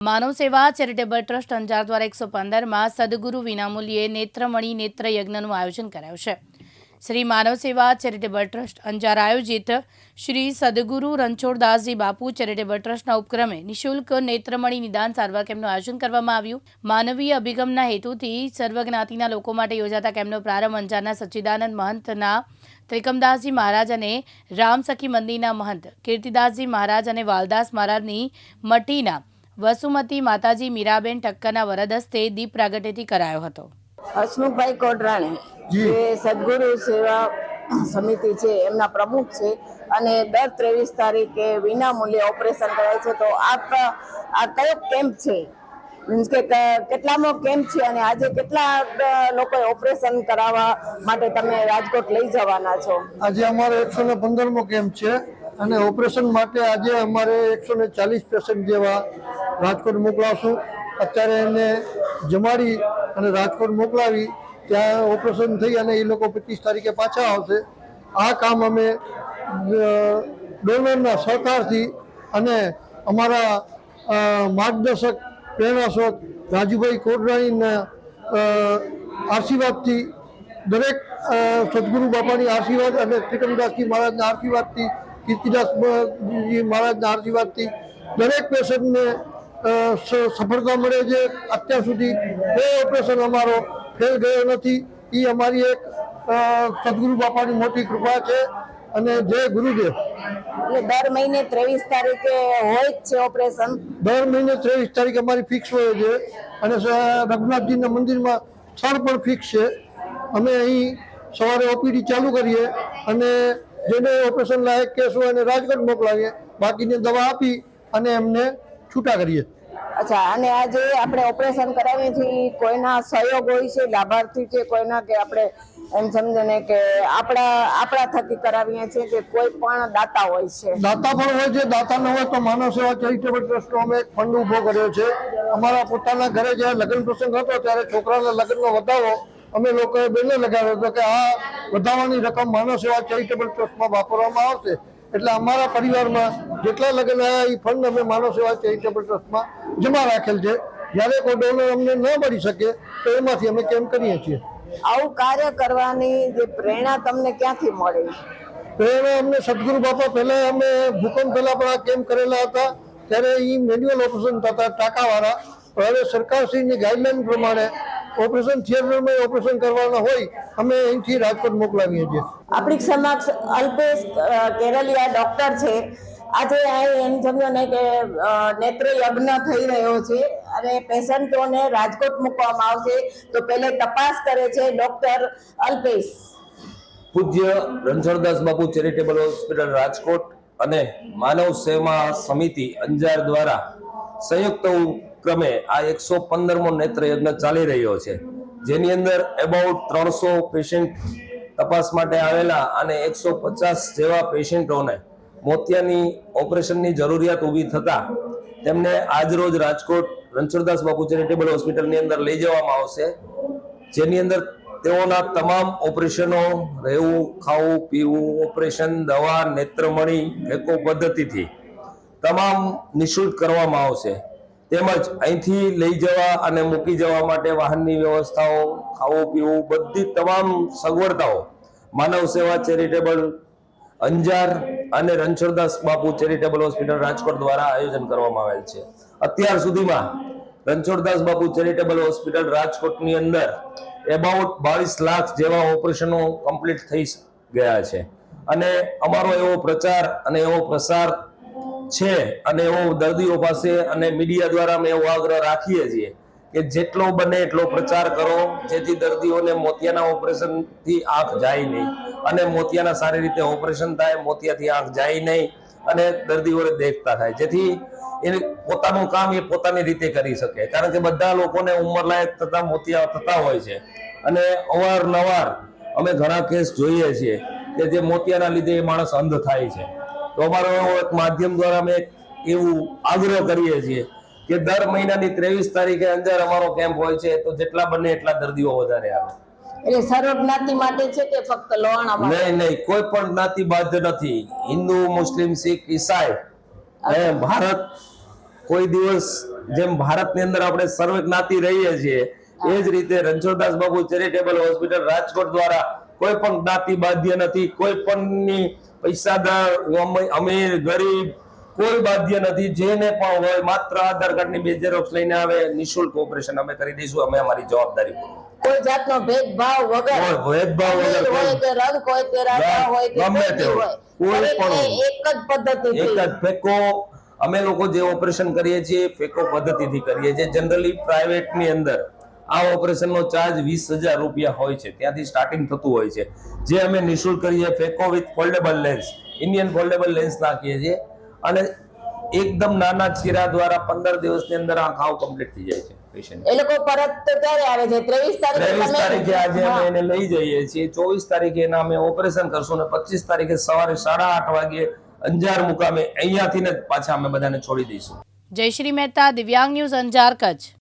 માનવ સેવા, charitable trust Anjar દ્વારા એકસો પંદરમાં સદગુરુ વિનામૂલ્યે નેત્રમણી નેત્ર યજ્ઞનું આયોજન કરાયું છે. શ્રી માનવ સેવા, ચેરિટેબલ ટ્રસ્ટ અંજાર આયોજિત શ્રી સદગુરુ રણછોડદાસજી બાપુ ચેરિટેબલ ટ્રસ્ટના ઉપક્રમે નિઃશુલ્ક નેત્રમણી નિદાન સારવાર કેમ્પનું આયોજન કરવામાં આવ્યું. માનવીય અભિગમના હેતુથી સર્વજ્ઞાતિના લોકો માટે યોજાતા કેમ્પનો પ્રારંભ અંજારના સચ્ચિદાનંદ મહંતના ત્રિકમદાસજી મહારાજ અને રામસખી મંદિરના મહંત કીર્તિદાસજી મહારાજ અને વાલદાસ મહારાજની મટીના વસુમતી માતાજી મીરાબેન ઠક્કરના વરદ હસ્તે દીપ પ્રાગટ્યથી કરાયો હતો. હસમુખભાઈ કોટરાણી જી. જે સદગુરુ સેવા સમિતિ છે એમના પ્રમુખ છે અને દર ત્રેવીસ તારીખે વિના મૂલ્યે ઓપરેશન કરાય છે. તો આ આ કયો કેમ્પ છે? મીન્સ કે કેટલામો કેમ્પ છે અને આજે કેટલા લોકોએ ઓપરેશન કરાવવા માટે તમે રાજકોટ લઈ જવાના છો? આજે અમારો એકસો ને પંદરમો કેમ્પ છે અને ઓપરેશન માટે આજે અમારે એકસો ને ચાલીસ પેશન્ટ જેવા રાજકોટ મોકલાવશું. અત્યારે એને જમાડી અને રાજકોટ મોકલાવી, ત્યાં ઓપરેશન થઈ અને એ લોકો પચીસ તારીખે પાછા આવશે. આ કામ અમે ડોનરના સહકારથી અને અમારા માર્ગદર્શક પ્રેરણાસ્ત્રોત રાજુભાઈ કોટરાણીના આશીર્વાદથી દરેક સદગુરુ બાપાની આશીર્વાદ અને ત્રિકમદાસજી મહારાજના આશીર્વાદથી કીર્તિદાસજી મહારાજના આશીર્વાદથી દરેક પેશન્ટને સફળતા મળે છે. અત્યાર સુધી કોઈ ઓપરેશન અમારો ફેલ ગયો નથી. એ અમારી એક સદગુરુ બાપાની મોટી કૃપા છે અને જય ગુરુદેવ. દર મહિને ત્રેવીસ તારીખે હોય જ છે ઓપરેશન દર મહિને ત્રેવીસ તારીખ અમારી ફિક્સ હોય છે. અને રઘુનાથજીના મંદિરમાં સ્થળ પણ ફિક્સ છે. અમે અહીં સવારે ઓપીડી ચાલુ કરીએ અને જેને ઓપરેશન લાયક કેસ હોય એને રાજકોટ મોકલાવીએ. બાકીની દવા આપી અને એમને છૂટા કરીએ. અચ્છા અને આજે આપણે ઓપરેશન કરાવીએ છીએ કોઈના સહયોગ હોય છે લાભાર્થી છે કોઈના કે આપણે એમ સમજો ને કે આપણા આપણા થકી કરાવીએ છીએ કે કોઈ પણ દાતા હોય છે. દાતા પણ હોય છે દાતા ન હોય તો માનવ સેવા ચેરિટેબલ ટ્રસ્ટનો અમે એક ફંડ ઊભો કર્યો છે. અમારા પોતાના ઘરે જ્યારે લગ્ન પ્રસંગ હતો ત્યારે છોકરાના લગ્નનો વધારો અમે લોકોએ બેને લગાવ્યો હતો કે આ વધારવાની રકમ માનવ સેવા ચેરિટેબલ ટ્રસ્ટમાં વાપરવામાં આવશે. એટલે અમારા પરિવારમાં જેટલા લગ્ન આવ્યા એ ફંડ અમે માનવ સેવા ચેરિટેબલ ટ્રસ્ટમાં જમા રાખેલ છે. જ્યારે કોઈ ડોનર અમને ન મળી શકે તો એમાંથી અમે કેમ કરીએ છીએ? આવું કાર્ય કરવાની જે પ્રેરણા તમને ક્યાંથી મળે? પ્રેરણા અમને સદગુરુ બાપા પહેલા અમે ભૂકંપ પહેલા પણ આ કેમ્પ કરેલા હતા. ત્યારે એ મેન્યુઅલ ઓપરેશન થતા ટાંકાવાળા. હવે સરકારશ્રીની ગાઈડલાઈન પ્રમાણે ઓપરેશન થિયેટરમાં ઓપરેશન કરવાના હોય અમે અહીંથી રાજકોટ મોકલાવીએ છીએ. આપણી સમક્ષ અલ્પેશ કેરલિયા ડોક્ટર છે. આજે અહીં એમ સમજો ને કે નેત્ર યજ્ઞ થઈ રહ્યો છે અને પેશન્ટોને રાજકોટ મૂકવામાં આવશે. તો પહેલે તપાસ કરે છે ડોક્ટર અલ્પેશ. પૂજ્ય રણછોડદાસ બાપુ ચેરિટેબલ હોસ્પિટલ રાજકોટ અને માનવ સેવા સમિતિ અંજાર દ્વારા સંયુક્ત ક્રમે આ એકસો પંદરમો નેત્ર યજ્ઞ ચાલી રહ્યો છે. જેની અંદર એબાઉટ ત્રણસો પેશન્ટ તપાસ માટે આવેલા અને એકસો પચાસ જેવા પેશન્ટોને મોતિયાની ઓપરેશનની જરૂરિયાત ઊભી થતા તેમને આજરોજ રાજકોટ રણછોડદાસ બાપુ ચેરિટેબલ હોસ્પિટલની અંદર લઈ જવામાં આવશે. જેની અંદર તેઓના તમામ ઓપરેશનો, રહેવું, ખાવું, પીવું, ઓપરેશન, દવા નેત્રમણી એકો પદ્ધતિથી તમામ નિઃશુલ્ક કરવામાં આવશે. તેમજ અહીંથી લઈ જવા અને મૂકી જવા માટે વાહનની વ્યવસ્થાઓ, ખાવું પીવું, બધી તમામ સગવડતાઓ માનવ સેવા ચેરિટેબલ અંજાર અને રણછોડદાસ બાપુ ચેરિટેબલ હોસ્પિટલ રાજકોટ દ્વારા આયોજન કરવામાં આવેલ છે. અત્યાર સુધીમાં રણછોડદાસ બાપુ ચેરિટેબલ હોસ્પિટલ રાજકોટની અંદર એબાઉટ બાવીસ લાખ જેવા ઓપરેશનો કમ્પ્લીટ થઈ ગયા છે. અને અમારો એવો પ્રચાર અને એવો પ્રસાર છે અને એવો દર્દીઓ પાસે અને મીડિયા દ્વારા અમે એવો આગ્રહ રાખીએ છીએ કે જેટલો બને એટલો પ્રચાર કરો, જેથી દર્દીઓને મોતિયાના ઓપરેશનથી આંખ જાય નહીં અને મોતિયાના સારી રીતે ઓપરેશન થાય, મોતિયાથી આંખ જાય નહીં અને દર્દીઓને દેખતા થાય. જેથી એ પોતાનું કામ એ પોતાની રીતે કરી શકે. કારણ કે બધા લોકોને ઉંમરલાયક થતા મોતિયા થતા હોય છે. અને અવારનવાર અમે ઘણા કેસ જોઈએ છીએ કે જે મોતિયાના લીધે એ માણસ અંધ થાય છે. તો અમારો એવો એક માધ્યમ દ્વારા અમે એવું આગ્રહ કરીએ છીએ કે દર મહિનાની ત્રેવીસ તારીખે અંદર અમારો કેમ્પ હોય છે તો જેટલા બને એટલા દર્દીઓ વધારે આવે. એટલે સર્વજ્ઞાતિ માટે છે કે ફક્ત લોહાણા નહીં નહીં કોઈ પણ જ્ઞાતિ બાધ્ય નથી. હિન્દુ મુસ્લિમ શીખ ઈસાઈ એ ભારત કોઈ દિવસ જેમ ભારતની અંદર આપણે સર્વ જ્ઞાતિ રહીએ છીએ એ જ રીતે રણછોડદાસ બાબુ ચેરિટેબલ હોસ્પિટલ રાજકોટ દ્વારા કોઈ પણ જ્ઞાતિ બાધ્ય નથી કોઈ પણ પૈસાદાર અમીર ગરીબ કોઈ બાધ્ય નથી જેને પણ હોય માત્ર આધાર કાર્ડની બે ઝેરોક્ષ લઈને આવે નિઃશુલ્ક ઓપરેશન અમે કરી દઈશું અમે અમારી જવાબદારી કોઈ જાતનો ભેદભાવ વગર ભેદભાવ વગર હોય કોઈ- કે રંગ હોય કે રાજા હોય ગમે તે હોય. હોય કોઈ પણ એક જ પદ્ધતિ એક જ ફેકો અમે લોકો જે ઓપરેશન કરીએ છીએ ફેકો પદ્ધતિથી કરીએ છીએ. જનરલી પ્રાઇવેટની અંદર આ ઓપરેશનનો ચાર્જ વીસ હજાર રૂપિયા હોય છે. ત્યાંથી સ્ટાર્ટિંગ થતું હોય છે. જે અમે નિઃશુલ્ક કરીએ phaco with foldable lens Indian foldable lens નાખીએ છીએ. અને એકદમ નાના ચીરા દ્વારા પંદર દિવસની અંદર આ ખાવ કમ્પ્લીટ થઈ જાય છે પેશન્ટ એ લોકો પરત ક્યારે આવે છે? ત્રેવીસ તારીખે તારીખે આજે અમે એને લઈ જઈએ છીએ. ચોવીસ તારીખે એના અમે ઓપરેશન કરશું અને પચીસ તારીખે સવારે સાડા આઠ વાગે અંજાર મુકામે અહીંયાથી ને પાછા અમે બધાને છોડી દઈશું. જયશ્રી મહેતા દિવ્યાંગ ન્યૂઝ અંજાર કચ્છ.